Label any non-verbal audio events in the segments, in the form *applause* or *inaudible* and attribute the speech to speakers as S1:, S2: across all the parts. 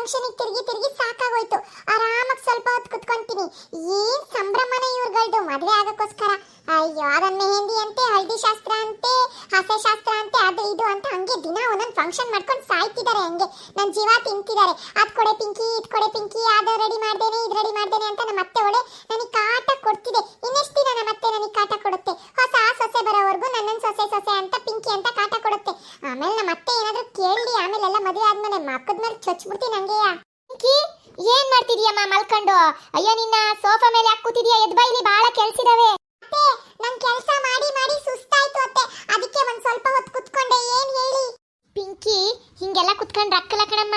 S1: Function ತಿರುಗಿ ತಿರುಗಿ ಸಾಕಾಗೋಯ್ತು. ಆರಾಮಾಗಿ ಸ್ವಲ್ಪ ಹೊತ್ತು ಕುತ್ಕೊಂತೀನಿ. ಏನ್ ಸಂಭ್ರಮನೆ ಇವ್ರುಗಳ್ದು. ಮದುವೆ ಆಗಕ್ಕೋಸ್ಕರ. ಅಯ್ಯೋ ಅದನ್ನ ಮೆಹಂದಿ ಅಂತೆ, ಹಳದಿ ಶಾಸ್ತ್ರ ಅಂತೆ, ಹಸೆ ಶಾಸ್ತ್ರ ಅಂತೆ, ಅದು ಇದು ಅಂತ ಹಂಗೆ ದಿನ ಒಂದೊಂದು ಫಂಕ್ಷನ್ ಮಾಡ್ಕೊಂಡು ಸಾಯ್ತಿದ್ದಾರೆ ಹಂಗೆ. ನನ್ನ ಜೀವ ತಿಂತಿದ್ದಾರೆ. ಅದ್ ಕೊಡೆ ಪಿಂಕಿ, ಇದ್ ಕೊಡೆ ಪಿಂಕಿ, ಅದು ರೆಡಿ ಮಾಡ್ದೇನೆ, ಇದ್ ರೆಡಿ ಮಾಡ್ದೇನೆ ಅಂತ ನಮ್ಮ ಅತ್ತೆ ಒಳ್ಳೆ ನನಗೆ ಕಾಟ ಕೊಡ್ತಿದೆ. ಇನ್ನೆಷ್ಟು ದಿನ ನಮ್ಮ ಅತ್ತೆ ನನಗೆ ಕಾಟ ಕೊಡುತ್ತೆ? ಹೊಸ ಸೊಸೆ ಬರೋವರೆಗೂ ನನ್ನನ್ ಸೊಸೆ ಸೊಸೆ ಅಂತ, ಪಿಂಕಿ ಅಂತ ಕಾಟ ಕೊಡುತ್ತೆ ಆಮೇಲೆ ನಮ್ಮ ಅತ್ತೆ ಏನಾದ್ರೂ ಕೇಳಿ ಆಮೇಲೆ ಎಲ್ಲ ಮದುವೆ ಆದ್ಮೇಲೆ ಮಕ್ಕದ ಮೇಲೆ ಚೊಚ್ಬಿಡ್ತೀನಿ ಹಂಗೆಯ? ಪಿಂಕಿ ಏನ್ ಮಾಡ್ತಿದೀಯಮ್ಮ ಮಲ್ಕೊಂಡು? ಅಯ್ಯೋ, ನಿನ್ನ ಸೋಫಾ ಮೇಲೆ ಯಾಕೆ ಕೂತಿದೀಯ? ಎದ್ ಬೈಲಿ ಇಲ್ಲಿ ಬಹಳ ಕೆಲ್ಸಿದಾವೆ. ಅತ್ತೆ, ನನ್ ಕೆಲಸ ಮಾಡಿ ಮಾಡಿ ಸುಸ್ತಾಯ್ತು ಅತ್ತೆ. ಅದಕ್ಕೆ ಒಂದ್ ಸ್ವಲ್ಪ ಹೊತ್ತು ಕುತ್ಕೊಂಡೆ, ಏನ್ ಹೇಳಿ? ಪಿಂಕಿ, ಹಿಂಗೆಲ್ಲ ಕುತ್ಕೊಂಡ್ ರಕ್ಕಲ ಕಣಮ್ಮ.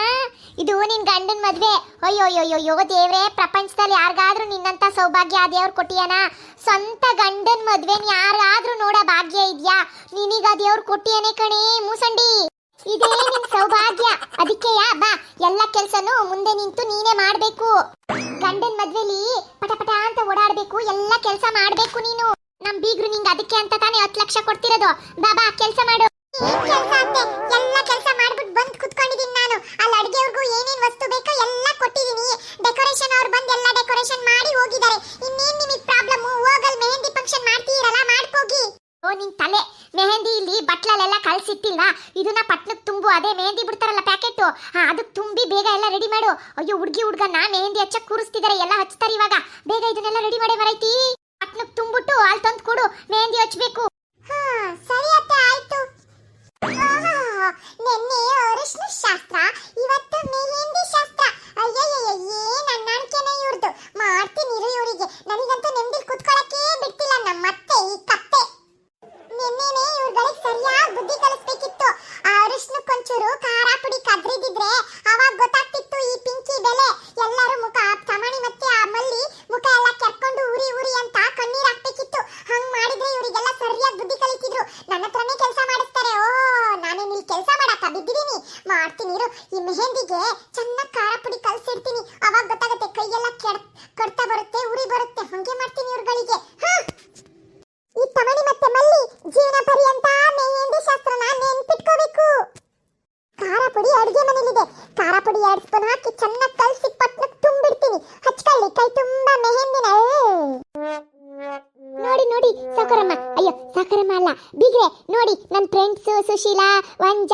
S1: ಇದು ನಿನ್ ಗಂಡನ್ ಮದ್ವೆ. ಅಯ್ಯೋ ಅಯ್ಯೋ ಅಯ್ಯೋ ದೇವ್ರೆ, ಪ್ರಪಂಚದಲ್ಲಿ ಯಾರಿಗಾದ್ರೂ ನಿನ್ನಂತ ಸೌಭಾಗ್ಯ ಆ ದೇವ್ರು ಕೊಟ್ಟಿಯನ? ಸ್ವಂತ ಗಂಡನ್ ಮದ್ವೆನ್ ಯಾರಾದ್ರೂ ನೋಡ ಭಾಗ್ಯ ಇದ್ಯಾ? ನಿನಗ ದೇವ್ರು ಕೊಟ್ಟಿಯನೇ ಕಣೇ, ಮೂಸಂಡಿ. ಇದೇ ನಿನ್ ಸೌಭಾಗ್ಯ. ಅದಕ್ಕೆಯಾ ಬಾ. ಎಲ್ಲ ಕೆಲ್ಸನೂ ಮುಂದೆ ನಿಂತು ನೀನೇ ಮಾಡಬೇಕು. ಗಂಡನ್ ಮದ್ವೆಲಿ ಪಟ ಪಟ ಅಂತ ಓಡಾಡ್ಬೇಕು, ಎಲ್ಲ ಕೆಲಸ ಮಾಡ್ಬೇಕು ನೀನು. ನಮ್ ಬೀಗ್ರು ನಿಂಗೆ ಅದಕ್ಕೆ ಅಂತ ತಾನೇ ಹತ್ತು ಲಕ್ಷ ಕೊಡ್ತಿರೋದು. ಬಾಬಾ, ಕೆಲಸ ಮಾಡು ಎಲ್ಲ ಕೆಲಸ ಮಾಡ್ಬಿಟ್ಟು ಬಂದ್ ಕುತ್ಕೊಂಡಿದೀನಿ ನಾನು ಅಲ್ಲಿ ಅಡ್ಗೆವ್ರಿಗೂ ಏನೇನ್ ವಸ್ತು ಬೇಕೋ ಎಲ್ಲ ಕೊಟ್ಟಿದೀನಿ ಡೆಕೋರೇಷನ್ ಅವ್ರು ಬಂದ್ ಎಲ್ಲ ಡೆಕೋರೇಷನ್ ಮಾಡಿ ಹೋಗಿದ್ದಾರೆ ಇನ್ನೇನ್ ನಿಮಗೆ ಪ್ರಾಬ್ಲಮ್ ಹೋಗಲ್ ಮೆಹಂದಿ ಫಂಕ್ಷನ್ ಮಾಡ್ತೀರಲ್ಲ ಮಾಡ್ಕೋಗಿ ನಿನ್ ಮೆಹಂದಿ ಇಲ್ಲಿ ಬಟ್ಲಲ್ಲೆಲ್ಲ ಕಳ್ಸಿಟ್ಟಿಲ್ವಾ ಇದನ್ನ ಪಟ್ನಕ್ ತುಂಬು, ಅದೇ ಮೆಹಂದಿ ಬಿಡ್ತಾರಲ್ಲ ಪ್ಯಾಕೆಟ್? ಅದಕ್ಕೆ ತುಂಬಿ ಬೇಗ ಎಲ್ಲ ರೆಡಿ ಮಾಡು. ಅಯ್ಯೋ, ಹುಡ್ಗಿ ಹುಡ್ಗನ್ನ ಮೆಹಂದಿ ಹಚ್ಚ ಕೂರಿಸ್ತಿದ್ದಾರೆ ಎಲ್ಲ ಹಚ್ತಾರೆ ಇವಾಗ. ಬೇಗ ಇದನ್ನೆಲ್ಲ ರೆಡಿ ಮಾಡಿ ಬರೈತಿ ಪಟ್ನಕ್ ತುಂಬಿಟ್ಟು, ಅಲ್ಲಿ ತಂದು ಕೊಡು ಮೆಹಂದಿ ಹಚ್ಬೇಕು ಸರಿ ಅತ್ತೆ ಆಯ್ತು ನಿನ್ನೆ ಅರಿಶಿನ ಶಾಸ್ತ್ರ ಇವತ್ತು ಮೆಹಂದಿ ಶಾಸ್ತ್ರ ಅಯ್ಯಯ್ಯಯ್ಯ ಏನ್ ಅಣ್ಣಾಣಿಕೆನೆ ಇವ್ರದ್ದು ಮಾಡ್ತೀನಿ ಇರು ಇವರಿಗೆ ನನಗಂತೂ ನೆಮ್ಮದಿ ಕುತ್ಕೊಳಕ್ಕೆ ಬಿಟ್ಟಿಲ್ಲ ನಮ್ಮತ್ತೆ ಈ ಕತ್ತೆ ನಿನ್ನೆನೆ ಇವ್ರುಗಳಿಗೆ ಸರಿಯಾಗಿ ಬುದ್ಧಿ ಕಲಿಸ್ಬೇಕಿತ್ತು ಆ ಅರಿಶಿನಕ್ಕೊಂಚೂರು ಖಾರ ಪುಡಿ ಕದ್ರಿದಿದ್ರೆ ಅವಾಗ ಗೊತ್ತಾಗ್ತಿತ್ತು ಈ ಪಿಂಕಿ ಬೆಲೆ ಎಲ್ಲರೂ ಮುಖ ತಮಣಿ ಮತ್ತೆ ಆ ಮಲ್ಲಿ ಮುಖ ಎಲ್ಲ ಕೆರ್ಕೊಂಡು ಉರಿ ಉರಿ ಅಂತ ಕಣ್ಣೀರ್ ಹಾಕ್ಬೇಕಿತ್ತು ಹಂಗ್ ಮಾಡಿದ್ರೆ ಇವರಿಗೆಲ್ಲ ಸರಿಯಾಗಿ ಬುದ್ಧಿ ಕಲಿತಿದ್ರು ನನ್ನ ಹತ್ರನೇ ಕೆಲಸ ಮಾಡಿಸ್ತಾರೆ ಓ ನಾನೇನ್ ಇಲ್ಲಿ ಕೆಲಸ ಬಿದ್ದಿದ್ದೀನಿ ಮಾಡ್ತೀನಿ ಇರು. ಈ ಮೆಹಂದಿಗೆ ಚೆನ್ನಾಗಿ ಖಾರ ಪುಡಿ ಕಲ್ಸಿಡ್ತೀನಿ. ಅವಾಗ ಗೊತ್ತಾಗುತ್ತೆ ಕೈಯೆಲ್ಲ ಕೆಡ್, ಕಡ್ತಾ ಬರುತ್ತೆ, ಉರಿ ಬರುತ್ತೆ. ಹಂಗೆ ಮಾಡ್ತೀನಿ ಇವ್ರುಗಳಿಗೆ. ಈ ತಮಣಿ ಮತ್ತೆ ಮಲ್ಲಿ, ಜೀವನ ಪರ್ಯಂತ ಮೆಹಂದಿ ಶಾಸ್ತ್ರನ ನೆನ್ಪಿಟ್ಕೋಬೇಕು. ಖಾರ ಪುಡಿ ಅಡುಗೆ ಮನೇಲಿದೆ. ಖಾರ ಪುಡಿ ಎರಡು ಸ್ಪೂನ್ ಹಾಕಿ ಚೆನ್ನಾಗಿ ಸಾಕರಮ್ಮ, ಅಯ್ಯೋ, ಸಾಕರಮ್ಮ ಅಲ್ಲ. ಬಿಗ್ರೆ, ನೋಡಿ ನನ್ನ ಫ್ರೆಂಡ್ಸ್ ಸುಶೀಲಾ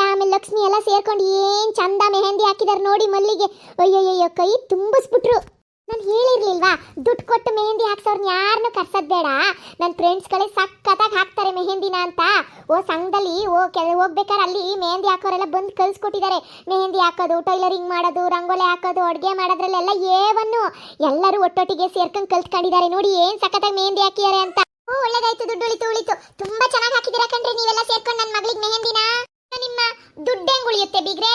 S1: ಆಮೇಲೆ ಲಕ್ಷ್ಮಿ ಎಲ್ಲ ಸೇರ್ಕೊಂಡು ಏನ್ ಚಂದ ಮೆಹಂದಿ ಹಾಕಿದಾರೆ ನೋಡಿ ಮಲ್ಲಿಗೆ. ಅಯ್ಯಯ್ಯೋ ಕೈ ತುಂಬಿಸ್ಬಿಟ್ರು. ನಾನು ಹೇಳಿರ್ಲಿಲ್ವಾ, ದುಡ್ಡು ಕೊಟ್ಟು ಮೆಹಂದಿ ಹಾಕ್ಸೋರ್ನ ಯಾರನ್ನೂ ಕರ್ಸೋದ್ ಬೇಡ. ನನ್ನ ಫ್ರೆಂಡ್ಸ್ಗಳೇ ಸಖತ್ತಾಗಿ ಹಾಕ್ತಾರೆ ಮೆಹಂದಿನ ಅಂತ. ಓ ಸಂಘದಲ್ಲಿ, ಓ ಕೆಲ, ಹೋಗ್ಬೇಕಾದ್ರೆ ಅಲ್ಲಿ ಮೆಹಂದಿ ಹಾಕೋರೆಲ್ಲ ಬಂದು ಕಲ್ಸ್ಕೊಟ್ಟಿದ್ದಾರೆ ಮೆಹಂದಿ ಹಾಕೋದು, ಟೈಲರಿಂಗ್ ಮಾಡೋದು, ರಂಗೋಲಿ ಹಾಕೋದು, ಅಡುಗೆ ಮಾಡೋದ್ರಲ್ಲೆಲ್ಲ ಏವನ್ನು ಎಲ್ಲರೂ ಒಟ್ಟೊಟ್ಟಿಗೆ ಸೇರ್ಕೊಂಡು ಕಲ್ತ್ಕೊಂಡಿದ್ದಾರೆ ನೋಡಿ, ಏನು ಸಖತ್ತಾಗಿ ಮೆಹಂದಿ ಹಾಕಿದ್ದಾರೆ ಅಂತ. ಓ ಒಳ್ಳೇದಾಯ್ತು, ದುಡ್ಡು ಉಳಿತು ಉಳಿತು. ತುಂಬಾ ಚೆನ್ನಾಗಿ ಹಾಕಿದ್ದೀರಾ ಕಣ್ರಿ, ನೀವೆಲ್ಲ ಸೇರ್ಕೊಂಡು ನನ್ನ ಮಗಳಿಗೆ ಮೆಹಂದಿನ? ನಿಮ್ಮ ದುಡ್ಡು ಹೆಂಗ್ ಉಳಿಯುತ್ತೆ ಬಿಗ್ರೆ?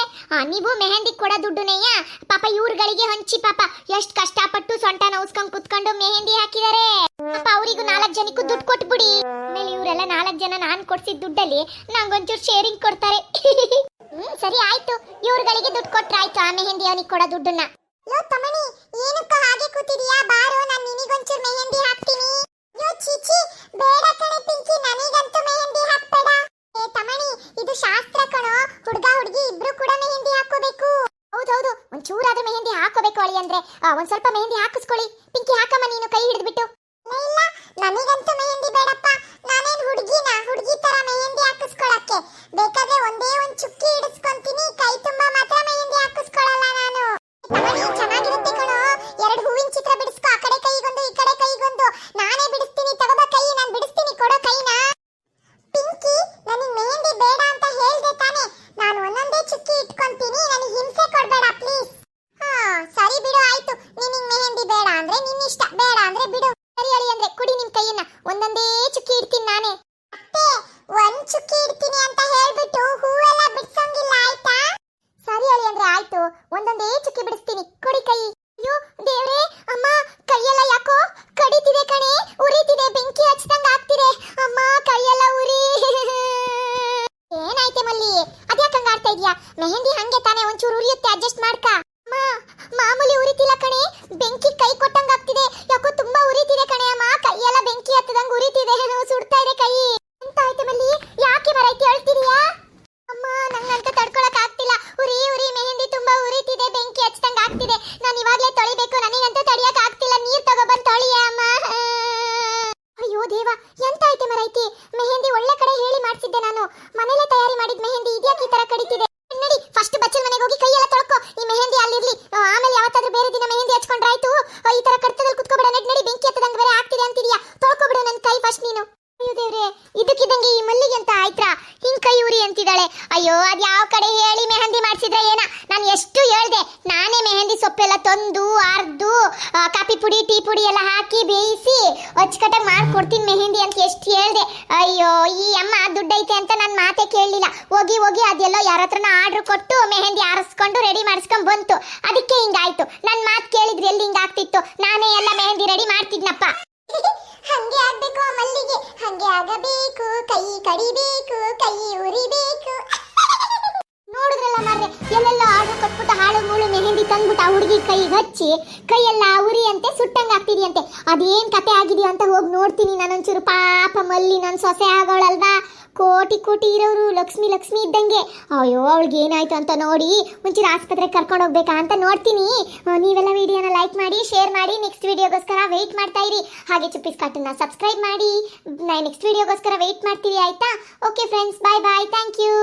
S1: ನೀವು ಮೆಹಂದಿ ಕೊಡೋ ದುಡ್ಡುನೆಯ? ಪಾಪ ಇವ್ರುಗಳಿಗೆ ಹಂಚಿ ಪಾಪ ಎಷ್ಟು ಕಷ್ಟಪಟ್ಟು ಸೊಂಟ ನೋಸ್ಕೊಂಡ್ ಕುತ್ಕೊಂಡು ಮೆಹಂದಿ ಹಾಕಿದಾರೆ. ಪಾಪ ಅವರಿಗೂ ನಾಲ್ಕು ಜನಕ್ಕೂ ದುಡ್ಡು ಕೊಟ್ಬಿಡಿ. ಆಮೇಲೆ ಇವರೆಲ್ಲ ನಾಲ್ಕು ಜನ ನಾನ್ ಕೊಡ್ಸಿದ ದುಡ್ಡಲ್ಲಿ ನಂಗೊಂಚೂರು ಶೇರಿಂಗ್ ಕೊಡ್ತಾರೆ. *laughs* ಹ್ಮ್, ಸರಿ ಆಯ್ತು. ಇವ್ರುಗಳಿಗೆ ದುಡ್ಡು ಕೊಟ್ರೆ ಆ ಮೆಹಂದಿ ಅವನಿಗೆ ಕೊಡೋ ದುಡ್ಡನ್ನ. ಯೋ ತಮಣಿ ಏನಕ್ಕ ಹಾಗೆ ಕೂತಿದೀಯಾ? ಬಾರೋ, ನಾನು ನಿನಗೊಂಚೂರು ಮೆಹಂದಿ ಹಾಕ್ತೀನಿ. ಯೋ ಚೀಚಿ ಬೇಡ ಕಣೆ ಪಿಂಕಿ ನನಗಂತೂ ಮೆಹಂದಿ ಹಾಕ್ಬೇಡ. ಏ ತಮಣಿ ಇದು ಶಾಸ್ತ್ರ ಕಣೋ. ಹುಡುಗ ಹುಡುಗಿ ಇಬ್ರು ಕೂಡ ಮೆಹಂದಿ ಹಾಕೋಬೇಕು ಹೌದೌದು ಒಂಚೂರಾದ್ರೂ ಮೆಹಂದಿ ಹಾಕೋಬೇಕು ಅಳಿ ಅಂದ್ರೆ. ಆ, ಒಂದ್ ಸ್ವಲ್ಪ ಮೆಹಂದಿ ಹಾಕಿಸ್ಕೊಳ್ಳಿ. ಕೊಡಬೇಡ ಪ್ಲೀಸ್ ಹಾ, ಸರಿ ಬಿಡು, ಆಯ್ತು. ನಿನಗೆ ಮೆಹಂದಿ ಬೇಡ ಅಂದ್ರೆ ನಿನ್ನ ಇಷ್ಟ ಬೇಡ ಅಂದ್ರೆ ಬಿಡು. ಸರಿ ಅಳಿ ಅಂದ್ರೆ ಕುಡಿ ನಿಮ್ ಕೈಯನ್ನ. ಒಂದೊಂದೇ ಚುಕ್ಕಿ ಇಡ್ತೀನಿ ನಾನೇ. ಅತ್ತೆ, ಒಂದ್ ಚುಕ್ಕಿ ಇಡ್ತೀನಿ ಅಂತ ಹೇಳ್ಬಿಟ್ಟು ಹೂವೆಲ್ಲ ಬಿಡ್ಸಂಗಿಲ್ಲ ಆಯ್ತಾ ಸರಿ ಅಳಿ ಅಂದ್ರೆ ಆಯ್ತು ಒಂದೊಂದೇ ಚುಕ್ಕಿ ಬಿಡಿಸ್ತೀನಿ ಕೊಡಿ ಕೈ ಅಯ್ಯೋ ದೇವ್ರೆ ಅಮ್ಮ ಕೈಯೆಲ್ಲ ಯಾಕೋ ಕಡಿತಿದೆ ಕಣೆ ಉರಿತಿದೆ ಬೆಂಕಿ ಹಚ್ದಂಗ ಆಗ್ತಿದೆ ಅಮ್ಮ ಕೈಯೆಲ್ಲ ಉರಿ ಏನಾಯ್ತೆ ಮಲ್ಲಿ ಅದ್ಯಾಕಂಗ ಆಡ್ತಾ ಇದ್ಯಾ ಮೆಹಂದಿ ಹಂಗೆ ತಾನೇ ಒಂಚೂರು ಉರಿಯುತ್ತೆ ಅಡ್ಜಸ್ಟ್ ಮಾಡ್ಕ. ಮಾಮೂಲಿ ಉರಿತಿಲ್ಲ ಕಣೆ. ಬೆಂಕಿ ಕೈ ಕೊಟ್ಟಂಗ ಆಗ್ತಿದೆ ಯಾಕೋ ತುಂಬಾ ಉರಿತಿದೆ ಕಣೆ ಅಮ್ಮ ಕೈಯೆಲ್ಲ ಬೆಂಕಿ ಹತ್ತದಂಗ ಉರಿತಿದೆ ಸುಡ್ತಾ ಇದೆ ಕೈ ಎಂತ ಆಯ್ತೆ ಮಲ್ಲಿ ಯಾಕೆ ಮರೈತಿ ಅಳ್ತಿದೀಯಾ ಅಮ್ಮ ನಂಗಂತ ತಡ್ಕೊಳಕ್ ಆಗ್ತಿಲ್ಲ ಉರಿ ಉರಿ ಮೆಹಂದಿ ತುಂಬಾ ಉರಿತಿದೆ ಬೆಂಕಿ ಹಚ್ದಂಗ ಏನ? ನಾನು ಎಷ್ಟು ಹೇಳ್ದೆ? ನಾನೇ ಮೆಹಂದಿ ಸೊಪ್ಪೆಲ್ಲ ತಂದು ಅರ್ದು ಕಾಫಿ ಪುಡಿ, ಟೀ ಪುಡಿ ಎಲ್ಲ ಹಾಕಿ ಬೇಯಿಸಿ ಅಚ್ಚುಕಟ್ಟಾಗಿ ಮಾಡ್ಕೊಡ್ತೀನಿ ಮೆಹಂದಿ ಅಂತ ಎಷ್ಟು ಹೇಳ್ದೆ. ಅಯ್ಯೋ, ಈ ಅಮ್ಮ ದುಡ್ಡೈತೆ ಅಂತ ನನ್ನ ಮಾತೆ ಕೇಳಲಿಲ್ಲ. ಹೋಗಿ ಹೋಗಿ ಅದೆಲ್ಲ ಯಾರ ಹತ್ರನ ಆರ್ಡರ್ ಕೊಟ್ಟು ಮೆಹಂದಿ ಆರಿಸ್ಕೊಂಡು ರೆಡಿ ಮಾಡಿಸ್ಕೊಂಡು ಬಂತು. ಅದಕ್ಕೆ ಹಿಂಗಾಯ್ತು. ನನ್ನ ಮಾತು ಕೇಳಿದ್ರೆ ಎಲ್ಲಿ ಹಿಂಗಾಗ್ತಿತ್ತು? ನಾನೇ ಎಲ್ಲ ಮೆಹಂದಿ ರೆಡಿ ಮಾಡ್ತಿದ್ನಪ್ಪ. *laughs* ಹಂಗೆ ಆಗಬೇಕು ಮಲ್ಲಿಗೆ. ಹಂಗೆ ಆಗಬೇಕು. ಕೈ ಕಡಿಬೇಕು. ಹುಡುಗಿ ಕೈಗೆ ಹಚ್ಚಿ, ಕೈಯೆಲ್ಲ ಉರಿಯಂತೆ ಸುಟ್ಟಂಗಾಗ್ತಿದೆಯಂತೆ ಸುಟ್ಟಂಗ ಆಗ್ತಿದೆಯಂತೆ. ಅದೇನ್ ಕತೆ ಆಗಿದೆಯೋ ಅಂತ ಹೋಗಿ ನೋಡ್ತೀನಿ ನಾನೊಂಚೂರು. ಪಾಪ ಮಲ್ಲಿ ನನ್ನ ಸೊಸೆ ಆಗೋಳಲ್ವಾ? ಕೋಟಿ ಕೋಟಿ ಇರೋರು ಲಕ್ಷ್ಮಿ ಲಕ್ಷ್ಮಿ ಇದ್ದಂಗೆ. ಅಯ್ಯೋ, ಅವಳಿಗೆ ಏನಾಯ್ತು ಅಂತ ನೋಡಿ ಒಂಚೂರು ಆಸ್ಪತ್ರೆಗೆ ಕರ್ಕೊಂಡು ಹೋಗ್ಬೇಕಾ ಅಂತ ನೋಡ್ತೀನಿ. ನೀವೆಲ್ಲ ವಿಡಿಯೋನ ಲೈಕ್ ಮಾಡಿ, ಶೇರ್ ಮಾಡಿ, ನೆಕ್ಸ್ಟ್ ವಿಡಿಯೋಗೋಸ್ಕರ ವೆಯ್ಟ್ ಮಾಡ್ತಾ ಇರಿ. ಹಾಗೆ ಚುಪ್ಪಿಸ್ ಕಾಟನ್ನ ಸಬ್ಸ್ಕ್ರೈಬ್ ಮಾಡಿ ನೆಕ್ಸ್ಟ್ ವಿಡಿಯೋಗೋಸ್ಕರ ವೆಯ್ಟ್ ಮಾಡ್ತೀವಿ ಆಯ್ತಾ? Okay friends bye bye thank you